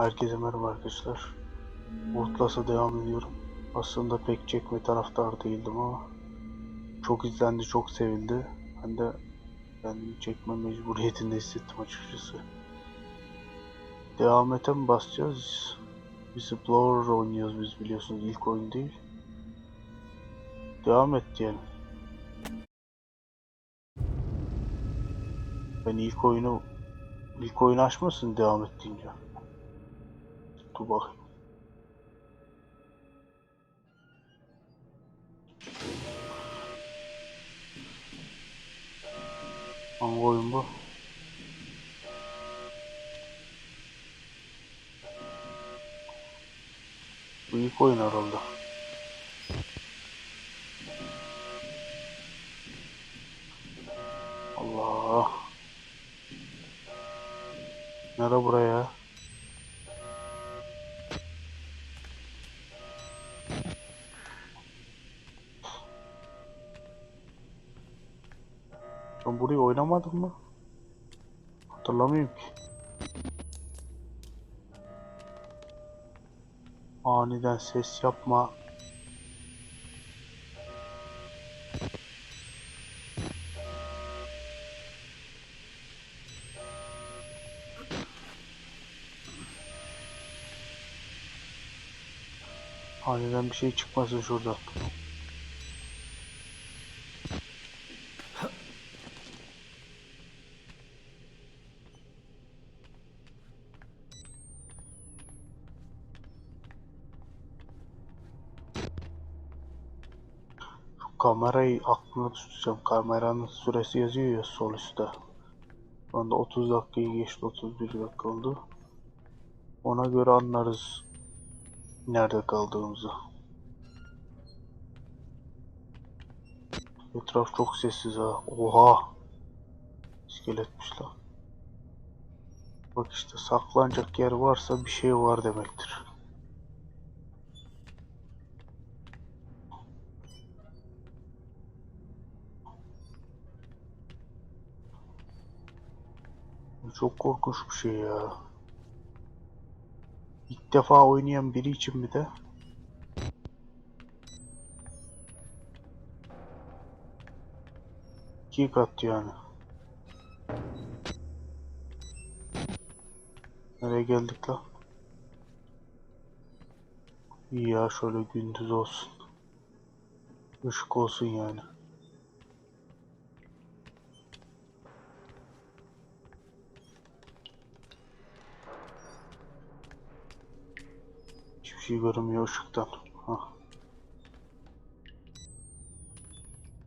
Herkese merhaba arkadaşlar. Outlast'a devam ediyorum. Aslında pek çekme taraftar değildim ama çok izlendi, çok sevildi. Ben de kendimi çekme mecburiyetinde hissettim açıkçası. Devam mi basacağız? Whistleblower oynuyoruz biz biliyorsunuz ilk oyun değil. Devam et diyelim. Ben ilk oyunu ilk oyunu açmasın devam et deyince. Dur bakayım. Hangi oyun bu? İlk oyun herhalde. Allah. Nere buraya? Ben burayı oynamadım mı? Hatırlamıyorum ki. Aniden ses yapma. Aniden bir şey çıkmasın şuradan. Şu kamerayı aklımda tutacağım. Kameranın süresi yazıyor ya sol üstte. Şu anda 30 dakikayı geçti. 31 dakika oldu. Ona göre anlarız nerede kaldığımızı. Etraf çok sessiz ha. Oha! İskeletmiş lan. Bak işte saklanacak yer varsa bir şey var demektir. Çok korkunç bir şey ya. İlk defa oynayan biri için bir de iki kat yani. Nereye geldik lan? İyi ya şöyle gündüz olsun. Işık olsun yani. Hiçbir şey görünmüyor ışıktan. Hah.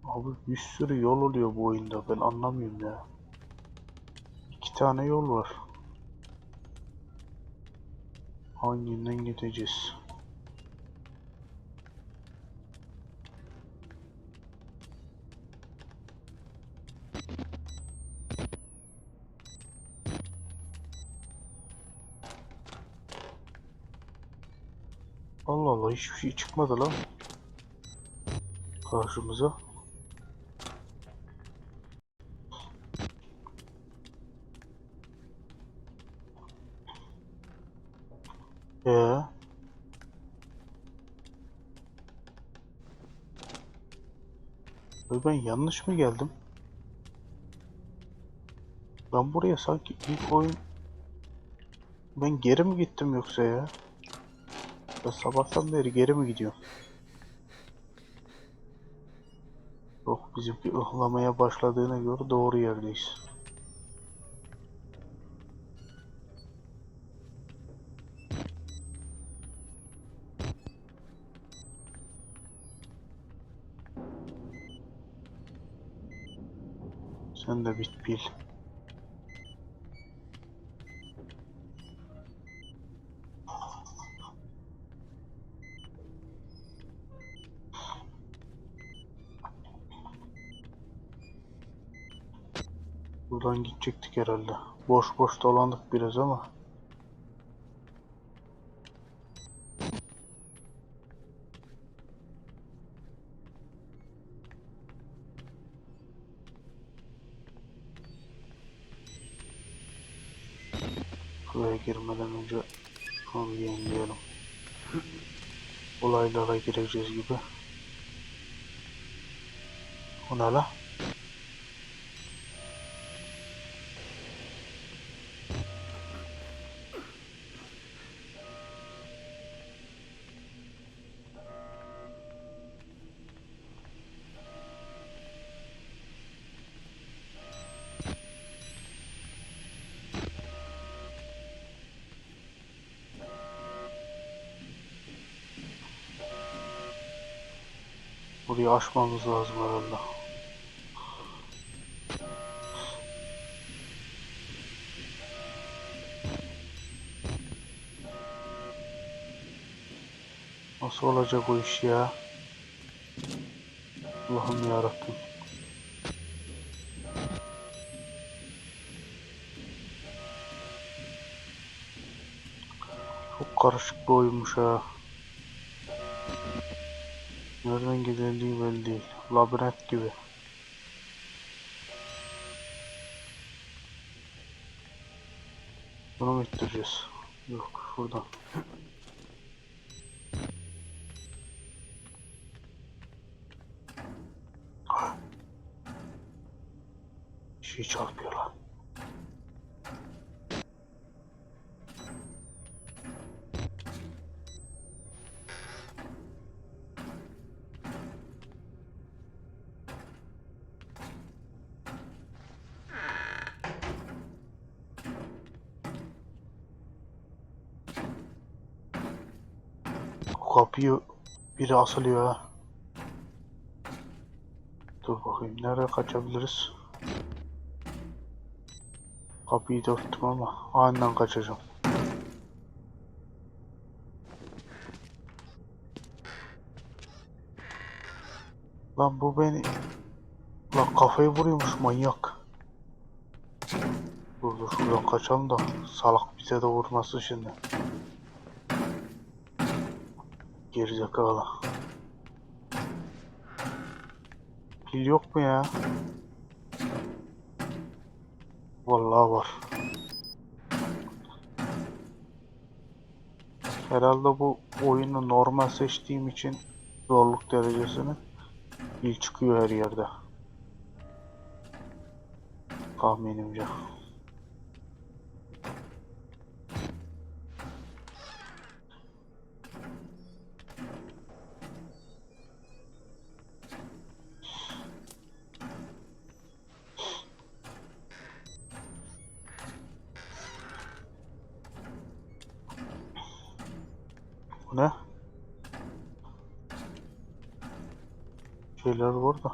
Abi bir sürü yol oluyor bu oyunda ben anlamıyorum ya. İki tane yol var. Hanginden gideceğiz? Allah Allah hiçbir şey çıkmadı lan. Karşımıza. Ee? Ben yanlış mı geldim? Ben buraya sanki ilk oyun... Ben geri mi gittim yoksa ya? Ben sabahtan beri geri mi gidiyorum? Yok bizimki ıhlamaya başladığına göre doğru yerdeyiz. Sen de bit bil. Buradan gidecektik herhalde. Boş boş dolandık biraz ama. Buraya girmeden önce Abi yenileyelim. Olaylara gireceğiz gibi. O ne la? Burayı aşmamız lazım herhalde. Nasıl olacak bu iş ya? Allah'ım yarabbim. Çok karışık bir oyunmuş ha. Nereden gidildiği belli değil. Labirent gibi. Bunu mu ittireceğiz? Yok, şuradan. Bir şey çarpıyor kapıyı biri asılıyor. Dur bakayım nereye kaçabiliriz? Kapıyı da örttüm ama aniden kaçacağım. Lan bu beni... Lan kafayı vuruyormuş manyak. Dur dur şuradan kaçalım da salak bize de vurmasın şimdi. Gerizekalı. Pil yok mu ya? Vallahi var. Herhalde bu oyunu normal seçtiğim için zorluk derecesini pil çıkıyor her yerde. Tahminimce. Ne? Şeyler var da.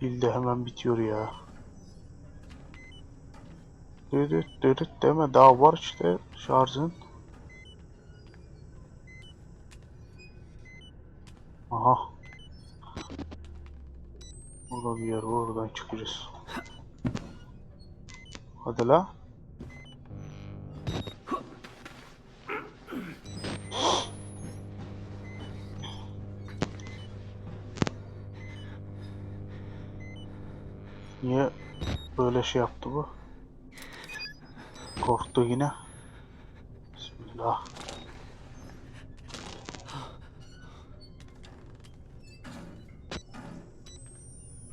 Pil de hemen bitiyor ya. Dürüt dürüt deme daha var işte şarjın. Aha. Burada bir yer var oradan çıkacağız. Hadi la. Niye böyle şey yaptı bu? Korktu yine. Bismillah.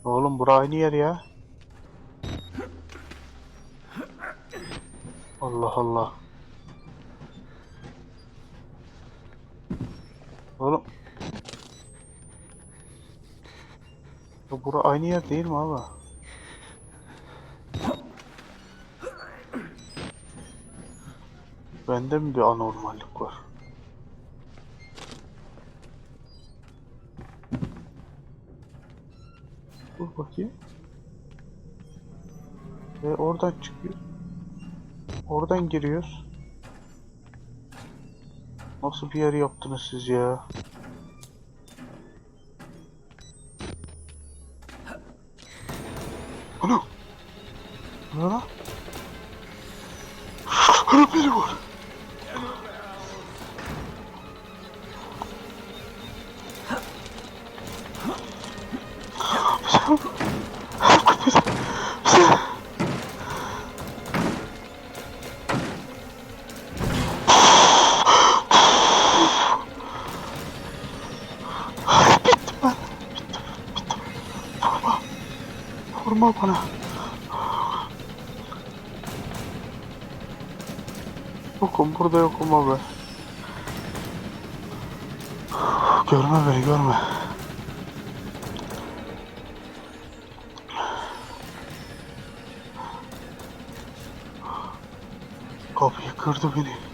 Oğlum bura aynı yer ya. Allah Allah. Oğlum. Ya bura aynı yer değil mi abi? Bende mi bir anormallik var? Dur bakayım. E oradan çıkıyor. Oradan giriyoruz. Nasıl bir yer yaptınız siz ya? Ana! Ne lan? Bana. Yokum burada yokum abi. Görme beni görme. Kapıyı kırdı beni.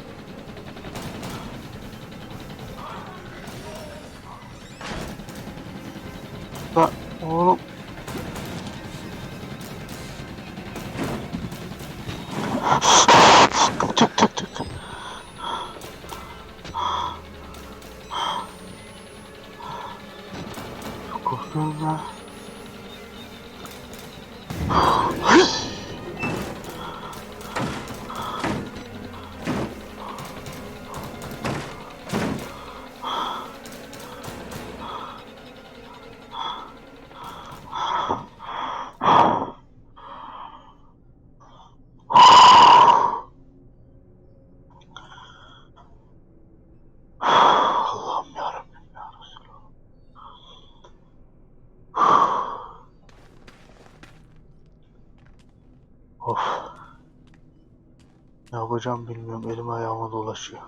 Yapacağım bilmiyorum. Elim ayağıma dolaşıyor.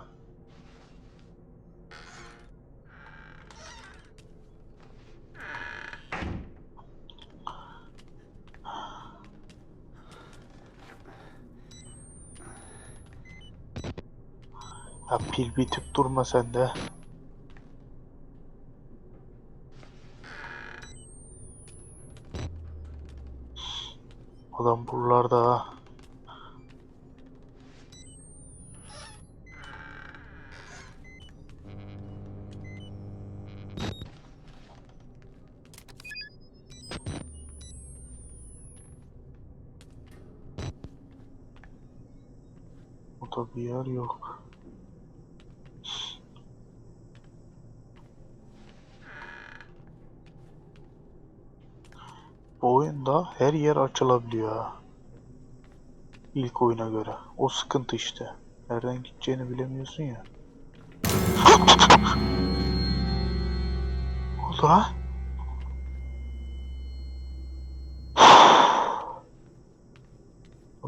Ya pil bitip durma sen de. Adam buralarda ha. Burada bir yer yok. Bu oyunda her yer açılabiliyor. İlk oyuna göre. O sıkıntı işte. Nereden gideceğini bilemiyorsun ya. Oldu ha?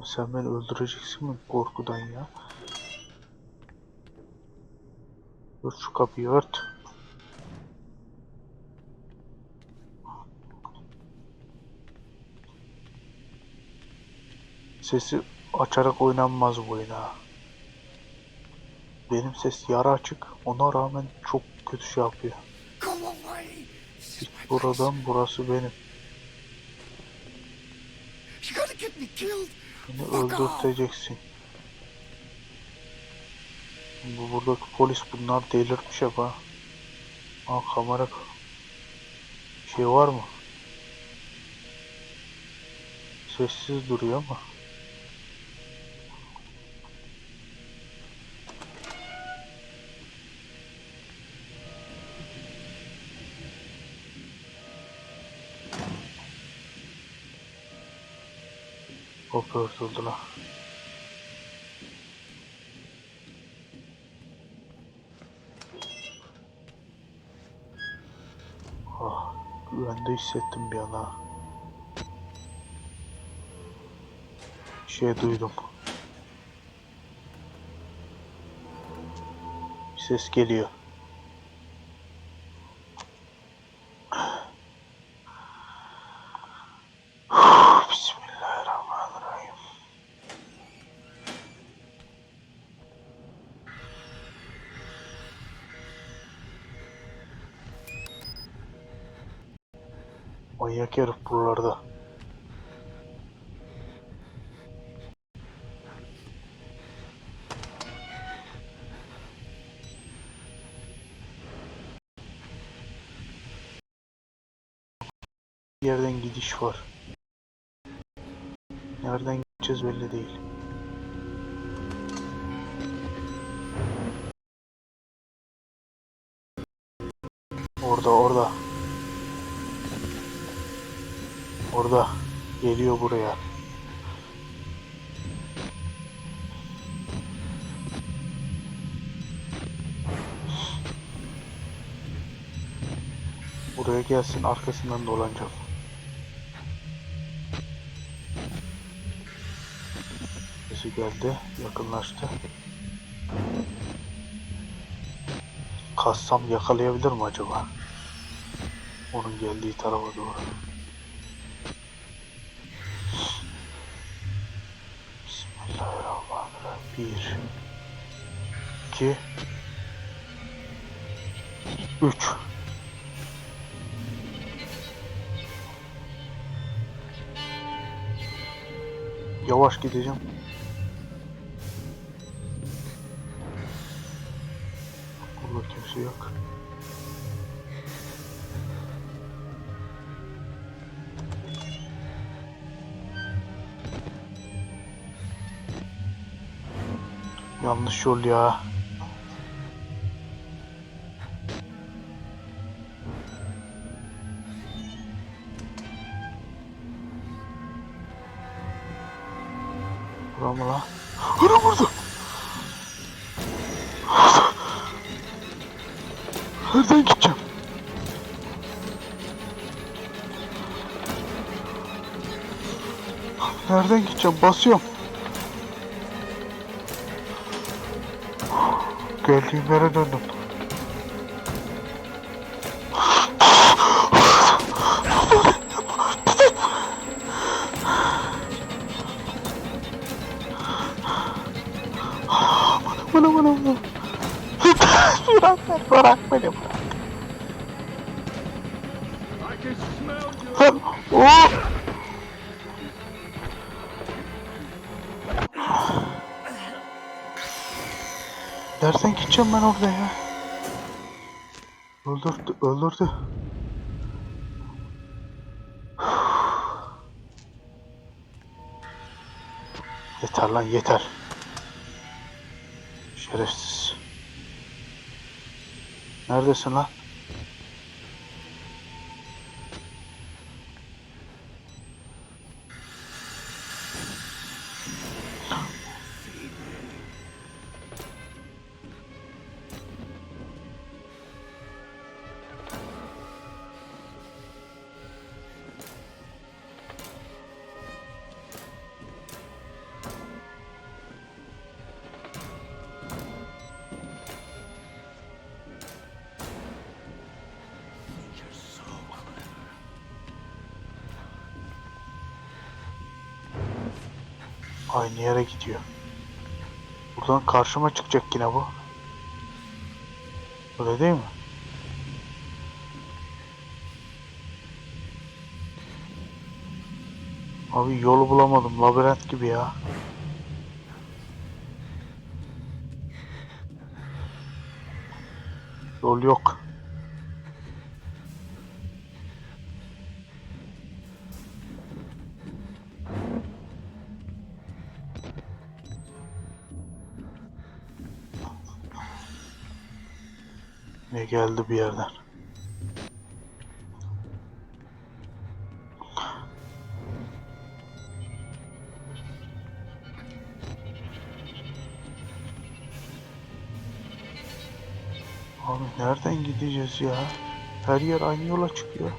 Abi sen beni öldüreceksin mi korkudan ya? Ört şu kapıyı ört. Sesi açarak oynanmaz bu oyun ha. Benim ses yarı açık. Ona rağmen çok kötü şey yapıyor. Git buradan burası benim. You're gonna get me killed! Beni öldürteceksin. Bu buradaki polis bunlar delirtmiş hep ha. Aa kamera. Şey var mı? Sessiz duruyor ama. Hop örtüldü lan. Ah, güvende hissettim bir an ha. Şey duydum. Bir ses geliyor. Manyak herif buralarda. Yerden gidiş var. Nereden gideceğiz belli değil. Orada orada. Orada geliyor buraya. Buraya gelsin arkasından dolanacak. Sesi geldi, yakınlaştı. Kassam yakalayabilir mi acaba? Onun geldiği tarafa doğru. Bir. iki, Üç. Yavaş gideceğim. Burada kimse yok. Yanlış yol ya. Bura mı lan? Bura burada. Nereden gideceğim? Nereden gideceğim? Basıyorum. Geldiğim yere döndüm. Bana bana bana. bırak beni, bırak beni bırak. Gideceğim ben orada ya? Öldürdü, öldürdü. Yeter lan yeter. Şerefsiz. Neredesin lan? Aynı yere gidiyor. Buradan karşıma çıkacak yine bu. Öyle değil mi? Abi yolu bulamadım. Labirent gibi ya. Yol yok. Ne geldi bir yerden. Abi nereden gideceğiz ya? Her yer aynı yola çıkıyor.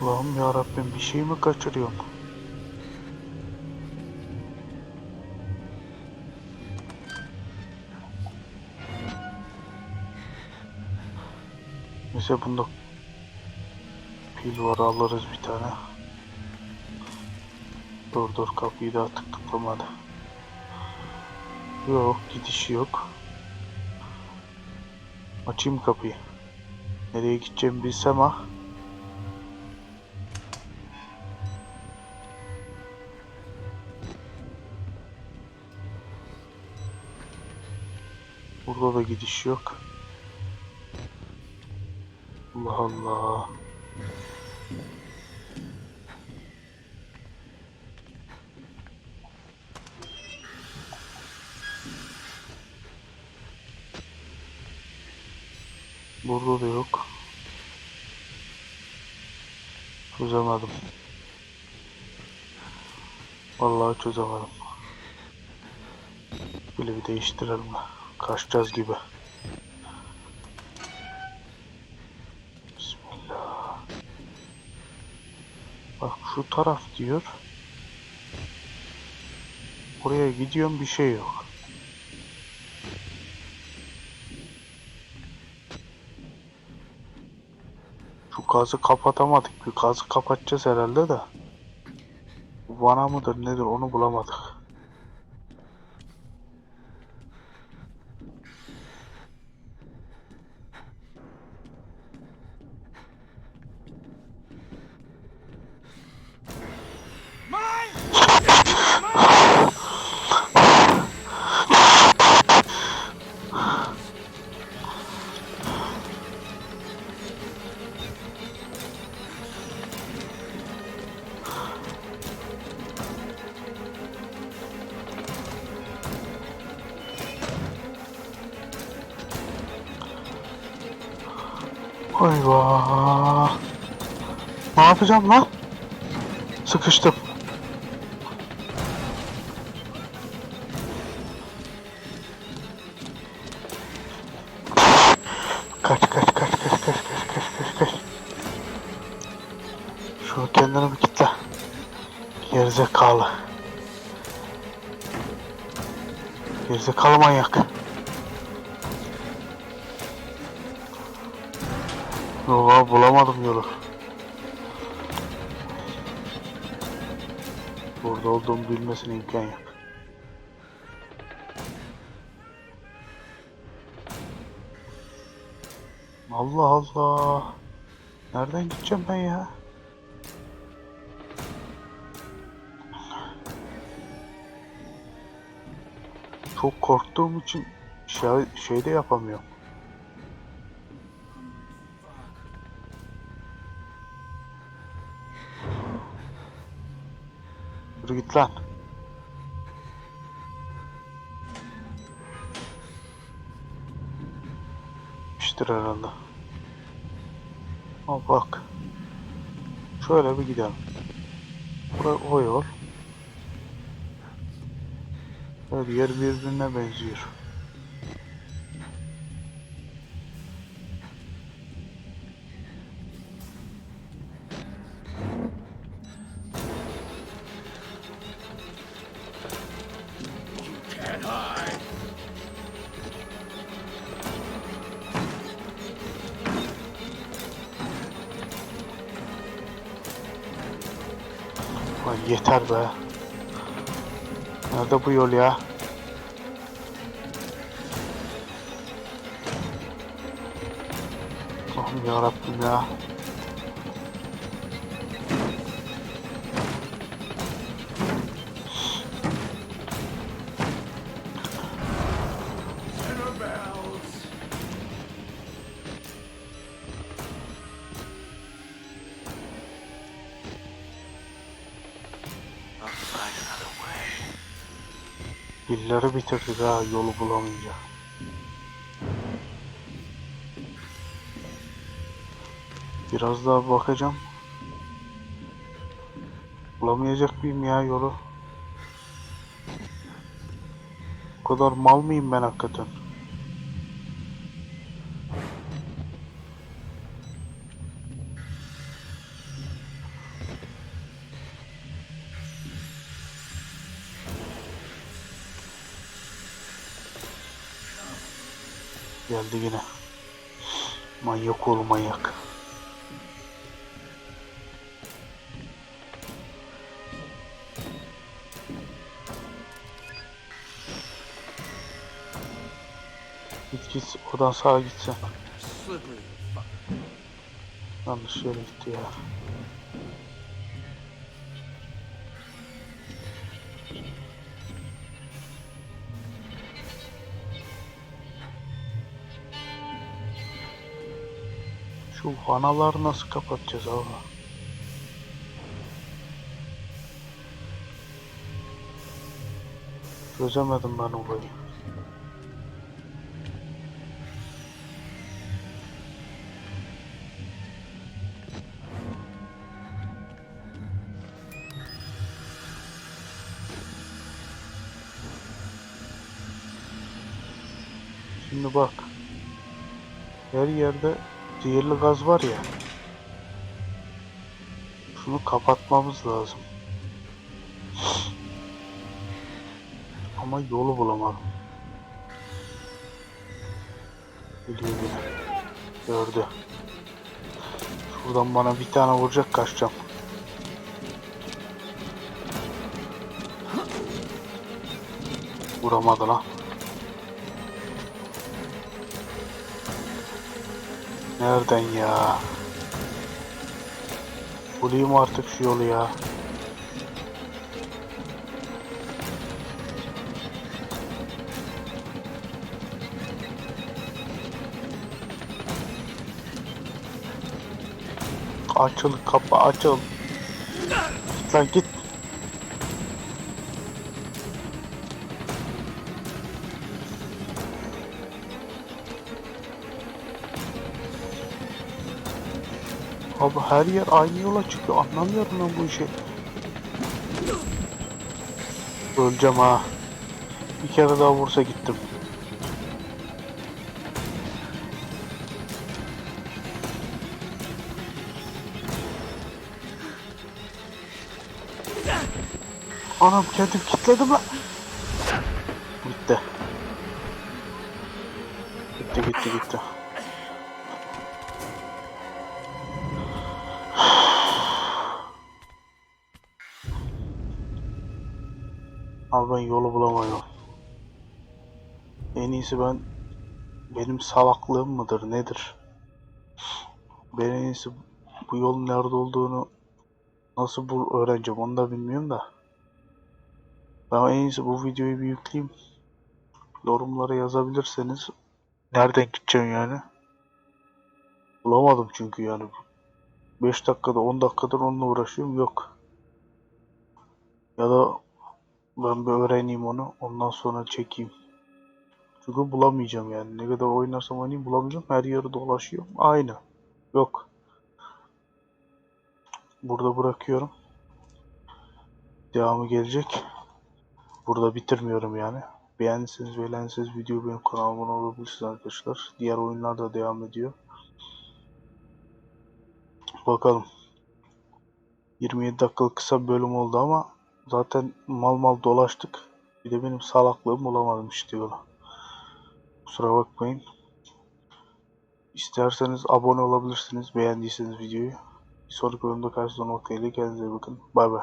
Allah'ım ya Rabbim bir şey mi kaçırıyorum? Mesela bunda pil var alırız bir tane. Dur dur kapıyı da tık tıklamadı. Yok gidiş yok. Açayım kapıyı. Nereye gideceğimi bilsem ha. Burada da gidiş yok. Allah Allah. Burada da yok. Çözemedim. Vallahi çözemedim. Böyle bir değiştirelim. Kaçacağız gibi. Bismillah. Şu taraf diyor. Oraya gidiyorum bir şey yok. Şu gazı kapatamadık. Bir gazı kapatacağız herhalde de. Vana mıdır nedir onu bulamadık. Eyvah. Ne yapacağım lan? Sıkıştım. Kaç kaç kaç kaç kaç kaç kaç kaç kaç. Şu kendini bir kitle. Gerizekalı. Gerizekalı manyak. Bilmesine imkan yok. Allah Allah. Nereden gideceğim ben ya? Çok korktuğum için şey, şey de yapamıyorum. Yürü git lan. Herhalde. Ama bak. Şöyle bir gidelim. Bura o yol. Her yer birbirine benziyor. Yeter be. Nerede bu yol ya? Allah'ım yarabbim ya. Dilleri bitirdik ha yolu bulamayınca. Biraz daha bakacağım. Bulamayacak mıyım ya yolu? O kadar mal mıyım ben hakikaten? Geldi yine. Manyak oğlu manyak. Git git oradan sağa gitsen. Yanlış yere gitti ya. Şu vanaları nasıl kapatacağız abi? Çözemedim ben olayı. Şimdi bak. Her yerde zehirli gaz var ya. Şunu kapatmamız lazım. Ama yolu bulamadım. Yine. Gördü. Şuradan bana bir tane vuracak kaçacağım. Vuramadı lan. Nereden ya? Bulayım artık şu yolu ya. Açıl kapı açıl. Git lan git. Abi her yer aynı yola çıkıyor. Anlamıyorum ben bu işi. Öleceğim ha. Bir kere daha vursa gittim. Anam kendim kilitledim lan. Gitti. Gitti gitti gitti. Yolu bulamıyorum. En iyisi ben benim salaklığım mıdır nedir? Ben en iyisi bu yolun nerede olduğunu nasıl bul öğreneceğim onu da bilmiyorum da. Ben en iyisi bu videoyu bir yükleyeyim. Yorumlara yazabilirseniz nereden gideceğim yani? Bulamadım çünkü yani. 5 dakikada 10 dakikadır onunla uğraşıyorum yok. Ya da ben bir öğreneyim onu ondan sonra çekeyim. Çünkü bulamayacağım yani. Ne kadar oynarsam oynayayım bulamayacağım. Her yeri dolaşıyor. Aynı. Yok. Burada bırakıyorum. Devamı gelecek. Burada bitirmiyorum yani. Beğendiyseniz beğendiyseniz video benim kanalıma abone olabilirsiniz arkadaşlar. Diğer oyunlar da devam ediyor. Bakalım. 27 dakikalık kısa bölüm oldu ama zaten mal mal dolaştık. Bir de benim salaklığım bulamadım işte yolu. Kusura bakmayın. İsterseniz abone olabilirsiniz beğendiyseniz videoyu. Bir sonraki bölümde karşınızda noktayla kendinize bakın. Bay bay.